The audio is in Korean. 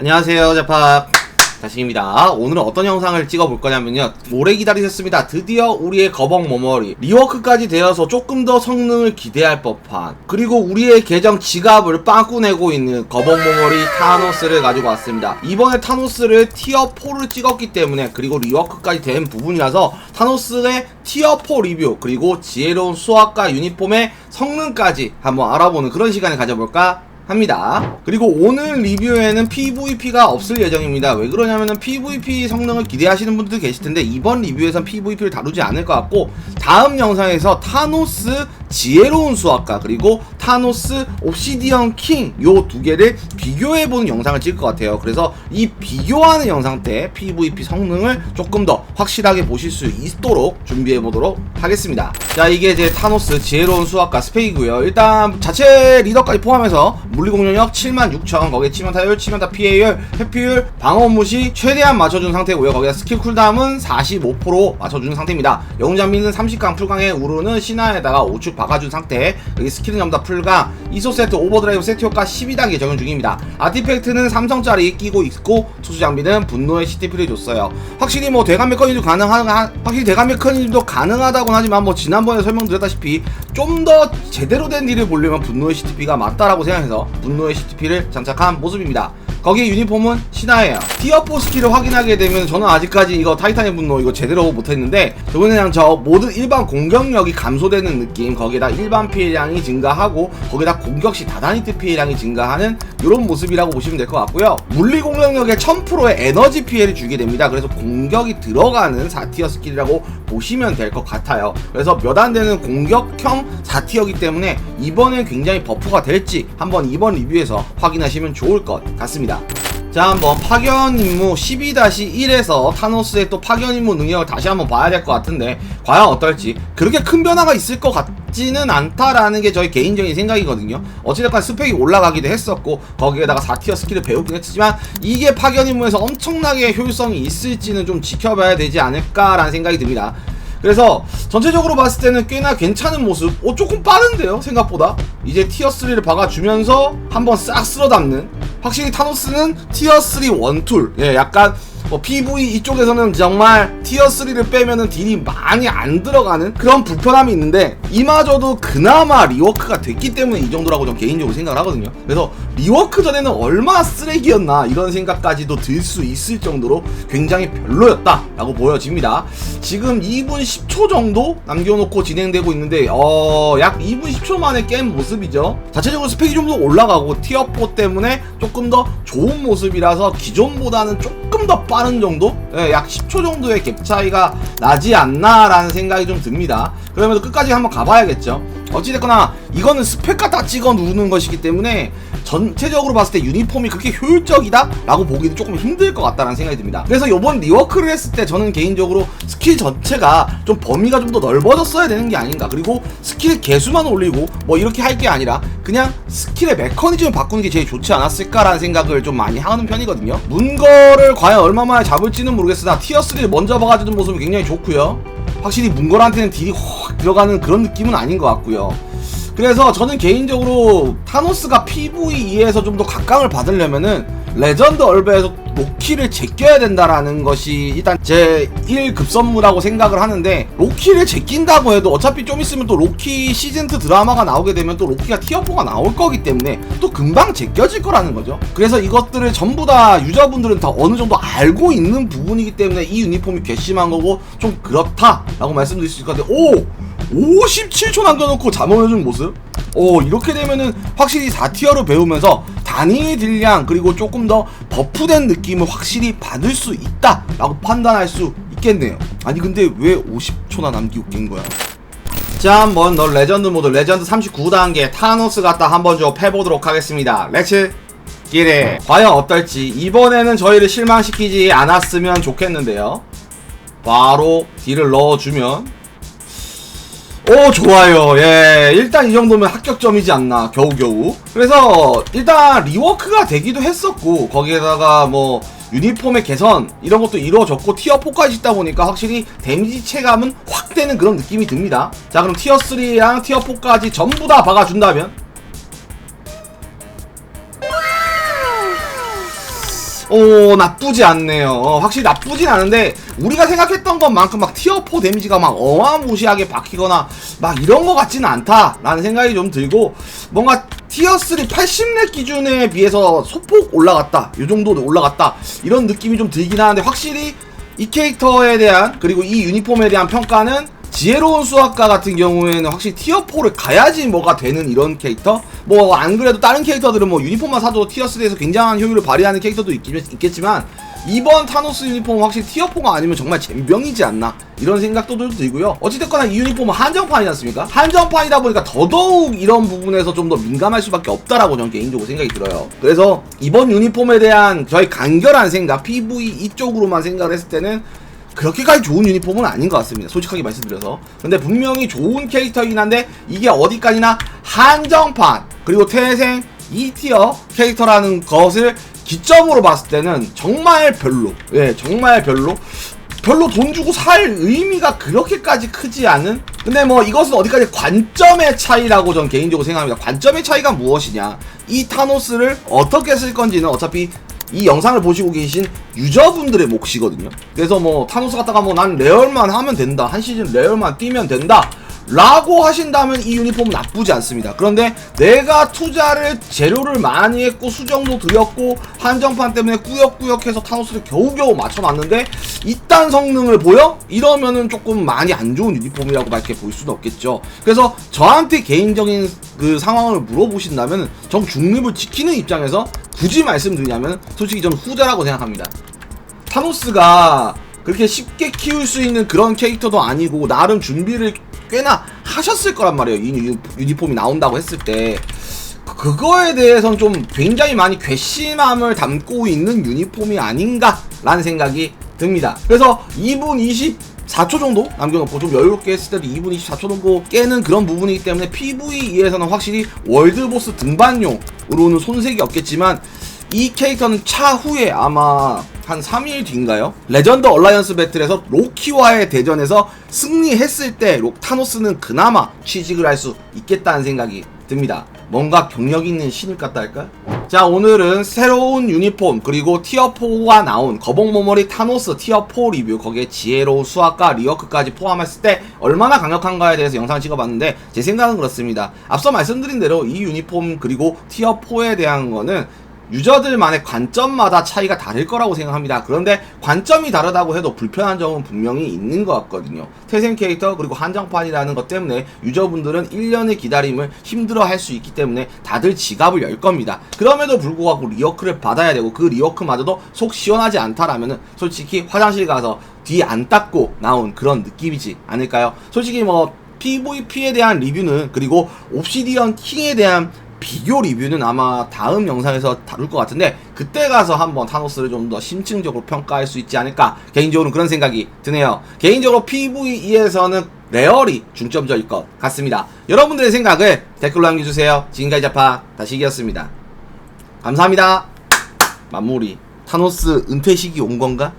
안녕하세요 제팝 다시입니다. 오늘은 어떤 영상을 찍어볼 거냐면요. 오래 기다리셨습니다. 드디어 우리의 거벅 머머리. 리워크까지 되어서 조금 더 성능을 기대할 법한 그리고 우리의 계정 지갑을 빵꾸 내고 있는 거벅 머머리 타노스를 가지고 왔습니다. 이번에 타노스를 티어 4를 찍었기 때문에 그리고 리워크까지 된 부분이라서 타노스의 티어 4 리뷰 그리고 지혜로운 수학과 유니폼의 성능까지 한번 알아보는 그런 시간을 가져볼까 합니다. 그리고 오늘 리뷰에는 PVP가 없을 예정입니다. 왜 그러냐면은 PVP 성능을 기대하시는 분들도 계실 텐데 이번 리뷰에선 PVP를 다루지 않을 것 같고 다음 영상에서 타노스 지혜로운 수학가 그리고 타노스 옵시디언 킹 요 두 개를 비교해보는 영상을 찍을 것 같아요. 그래서 이 비교하는 영상 때 PVP 성능을 조금 더 확실하게 보실 수 있도록 준비해보도록 하겠습니다. 자 이게 이제 타노스 지혜로운 수학가 스펙이고요. 일단 자체 리더까지 포함해서 물리 공격력 76,000 거기에 치명 타율, 치명타 피해율, 회피율, 방어 무시 최대한 맞춰준 상태고요. 거기다 스킬 쿨다운은 45% 맞춰주는 상태입니다. 영웅 장비는 30강 풀강에 우르는 신화에다가 5축 박아준 상태 여기 스킬은 전부 다 풀강 이소 세트 오버드라이브 세트 효과 12단계 적용 중입니다. 아티팩트는 삼성짜리 끼고 있고 소수 장비는 분노의 CTP를 줬어요. 확실히 뭐 대감 메커니즘도 가능하 확실히 대감 메커니즘도 가능하다곤 하지만 뭐 지난번에 설명드렸다시피 좀 더 제대로 된 딜을 보려면 분노의 CTP가 맞다라고 생각해서 분노의 CTP를 장착한 모습입니다. 거기에 유니폼은 신화예요. 티어4 스킬을 확인하게 되면 저는 아직까지 이거 타이탄의 분노 이거 제대로 못했는데 저번에 그냥 저 모든 일반 공격력이 감소되는 느낌 거기에다 일반 피해량이 증가하고 거기다 공격 시 다다니트 피해량이 증가하는 이런 모습이라고 보시면 될 것 같고요. 물리 공격력의 1000%의 에너지 피해를 주게 됩니다. 그래서 공격이 들어가는 4티어 스킬이라고 보시면 될 것 같아요. 그래서 몇 안 되는 공격형 4티어기 때문에 이번엔 굉장히 버프가 될지 한번 이번 리뷰에서 확인하시면 좋을 것 같습니다. 자 한번 파견 임무 12-1에서 타노스의 또 파견 임무 능력을 다시 한번 봐야 될 것 같은데 과연 어떨지. 그렇게 큰 변화가 있을 것 같지는 않다라는 게 저희 개인적인 생각이거든요. 어찌됐건 스펙이 올라가기도 했었고 거기에다가 4티어 스킬을 배우긴 했지만 이게 파견 임무에서 엄청나게 효율성이 있을지는 좀 지켜봐야 되지 않을까라는 생각이 듭니다. 그래서 전체적으로 봤을 때는 꽤나 괜찮은 모습. 오 조금 빠른데요? 생각보다. 이제 티어3를 박아주면서 한번 싹 쓸어 담는 확실히 타노스는 티어 3 원툴 예 약간 뭐 PV 이쪽에서는 정말 티어 3를 빼면은 딜이 많이 안 들어가는 그런 불편함이 있는데 이마저도 그나마 리워크가 됐기 때문에 이 정도라고 좀 개인적으로 생각을 하거든요. 그래서 리워크 전에는 얼마나 쓰레기였나 이런 생각까지도 들 수 있을 정도로 굉장히 별로였다 라고 보여집니다. 지금 2분 10초 정도 남겨놓고 진행되고 있는데 어 약 2분 10초 만에 깬 모습이죠. 자체적으로 스펙이 좀 더 올라가고 티어 4 때문에 조금 더 좋은 모습이라서 기존보다는 조금 더 빠른 정도? 예, 약 10초 정도의 갭 차이가 나지 않나라는 생각이 좀 듭니다. 그러면서 끝까지 한번 가봐야겠죠. 어찌됐거나 이거는 스펙과 다 찍어 누르는 것이기 때문에 전체적으로 봤을 때 유니폼이 그렇게 효율적이다? 라고 보기는 조금 힘들 것 같다는 생각이 듭니다. 그래서 이번 리워크를 했을 때 저는 개인적으로 스킬 전체가 좀 범위가 좀 더 넓어졌어야 되는 게 아닌가. 그리고 스킬 개수만 올리고 뭐 이렇게 할 게 아니라 그냥 스킬의 메커니즘을 바꾸는 게 제일 좋지 않았을까라는 생각을 좀 많이 하는 편이거든요. 문거를 과연 얼마 만에 잡을지는 모르겠으나 티어3를 먼저 박아주는 모습이 굉장히 좋고요. 확실히 문거한테는 딜이 확 들어가는 그런 느낌은 아닌 것 같고요. 그래서 저는 개인적으로 타노스가 PVE에서 좀 더 각광을 받으려면은 레전드 얼베에서 로키를 제껴야 된다라는 것이 일단 제 1급선무라고 생각을 하는데 로키를 제낀다고 해도 어차피 좀 있으면 또 로키 시즌2 드라마가 나오게 되면 또 로키가 티어4가 나올 거기 때문에 또 금방 제껴질 거라는 거죠 그래서 이것들을 전부 다 유저분들은 다 어느 정도 알고 있는 부분이기 때문에 이 유니폼이 괘씸한 거고 좀 그렇다라고 말씀드릴 수 있을 것 같아요 오! 57초 남겨놓고 잠원해준 모습? 오 이렇게 되면은 확실히 4티어로 배우면서 단위 딜량 그리고 조금 더 버프된 느낌을 확실히 받을 수 있다 라고 판단할 수 있겠네요. 아니 근데 왜 50초나 남기고 깬 거야? 자 한번 너 레전드 모드 레전드 39단계 타노스 갖다 한번 좀 패보도록 하겠습니다. 렛츠 기레 과연 어떨지. 이번에는 저희를 실망시키지 않았으면 좋겠는데요. 바로 딜을 넣어주면 오 좋아요. 예 일단 이 정도면 합격점이지 않나 겨우겨우. 그래서 일단 리워크가 되기도 했었고 거기에다가 뭐 유니폼의 개선 이런 것도 이루어졌고 티어 4까지 있다 보니까 확실히 데미지 체감은 확 되는 그런 느낌이 듭니다. 자 그럼 티어 3랑 티어 4까지 전부 다 박아준다면 어 나쁘지 않네요. 어, 확실히 나쁘진 않은데 우리가 생각했던 것만큼 막 티어 4 데미지가 막 어마무시하게 박히거나 막 이런 것 같지는 않다라는 생각이 좀 들고 뭔가 티어 3 80렙 기준에 비해서 소폭 올라갔다. 이 정도 올라갔다. 이런 느낌이 좀 들긴 하는데 확실히 이 캐릭터에 대한 그리고 이 유니폼에 대한 평가는 지혜로운 수학가 같은 경우에는 확실히 티어 4를 가야지 뭐가 되는 이런 캐릭터? 뭐 안 그래도 다른 캐릭터들은 뭐 유니폼만 사도 티어 3에서 굉장한 효율을 발휘하는 캐릭터도 있, 있겠지만 이번 타노스 유니폼은 확실히 티어 4가 아니면 정말 잼병이지 않나? 이런 생각도 좀 들고요. 어찌됐거나 이 유니폼은 한정판이지 않습니까? 한정판이다 보니까 더더욱 이런 부분에서 좀 더 민감할 수밖에 없다라고 저는 개인적으로 생각이 들어요. 그래서 이번 유니폼에 대한 저희 간결한 생각 PV 이쪽으로만 생각을 했을 때는 그렇게까지 좋은 유니폼은 아닌 것 같습니다. 솔직하게 말씀드려서. 근데 분명히 좋은 캐릭터이긴 한데 이게 어디까지나 한정판 그리고 태생 2티어 캐릭터라는 것을 기점으로 봤을 때는 정말 별로. 예, 정말 별로. 별로 돈 주고 살 의미가 그렇게까지 크지 않은? 근데 뭐 이것은 어디까지 관점의 차이라고 전 개인적으로 생각합니다. 관점의 차이가 무엇이냐? 이 타노스를 어떻게 쓸 건지는 어차피 이 영상을 보시고 계신 유저분들의 몫이거든요. 그래서 뭐 타노스 갖다가 뭐 난 레얼만 하면 된다. 한 시즌 레얼만 뛰면 된다. 라고 하신다면 이 유니폼은 나쁘지 않습니다. 그런데 내가 투자를 재료를 많이 했고 수정도 들였고 한정판 때문에 꾸역꾸역해서 타노스를 겨우겨우 맞춰놨는데 이딴 성능을 보여? 이러면은 조금 많이 안 좋은 유니폼이라고 밖에 볼 수는 없겠죠. 그래서 저한테 개인적인 그 상황을 물어보신다면 전 중립을 지키는 입장에서 굳이 말씀드리냐면 솔직히 저는 후자라고 생각합니다. 타노스가 그렇게 쉽게 키울 수 있는 그런 캐릭터도 아니고 나름 준비를 꽤나 하셨을 거란 말이에요. 이 유- 유니폼이 나온다고 했을 때 그- 그거에 대해서는 좀 굉장히 많이 괘씸함을 담고 있는 유니폼이 아닌가라는 생각이 듭니다. 그래서 2분 24초 정도 남겨놓고 좀 여유롭게 했을 때도 2분 24초 정도 깨는 그런 부분이기 때문에 PVE에서는 확실히 월드보스 등반용으로는 손색이 없겠지만 이 캐릭터는 차후에 아마 한 3일 뒤인가요? 레전드 얼라이언스 배틀에서 로키와의 대전에서 승리했을 때 로- 타노스는 그나마 취직을 할 수 있겠다는 생각이 듭니다. 뭔가 경력 있는 신입 같다 할까? 자 오늘은 새로운 유니폼 그리고 티어4가 나온 거북모머리 타노스 티어4 리뷰 거기에 지혜로운 수학과 리어크까지 포함했을 때 얼마나 강력한가에 대해서 영상을 찍어봤는데 제 생각은 그렇습니다. 앞서 말씀드린 대로 이 유니폼 그리고 티어4에 대한 거는 유저들만의 관점마다 차이가 다를 거라고 생각합니다. 그런데 관점이 다르다고 해도 불편한 점은 분명히 있는 것 같거든요. 태생 캐릭터 그리고 한정판이라는 것 때문에 유저분들은 1년의 기다림을 힘들어 할 수 있기 때문에 다들 지갑을 열 겁니다. 그럼에도 불구하고 리워크를 받아야 되고 그 리워크마저도 속 시원하지 않다라면은 솔직히 화장실 가서 뒤 안 닦고 나온 그런 느낌이지 않을까요? 솔직히 뭐 PVP에 대한 리뷰는 그리고 옵시디언 킹에 대한 비교 리뷰는 아마 다음 영상에서 다룰 것 같은데 그때 가서 한번 타노스를 좀 더 심층적으로 평가할 수 있지 않을까 개인적으로 그런 생각이 드네요. 개인적으로 PVE에서는 레얼이 중점적일 것 같습니다. 여러분들의 생각을 댓글로 남겨주세요. 지금까지 자파 다시기였습니다. 감사합니다. 마무리. 타노스 은퇴식이 온 건가?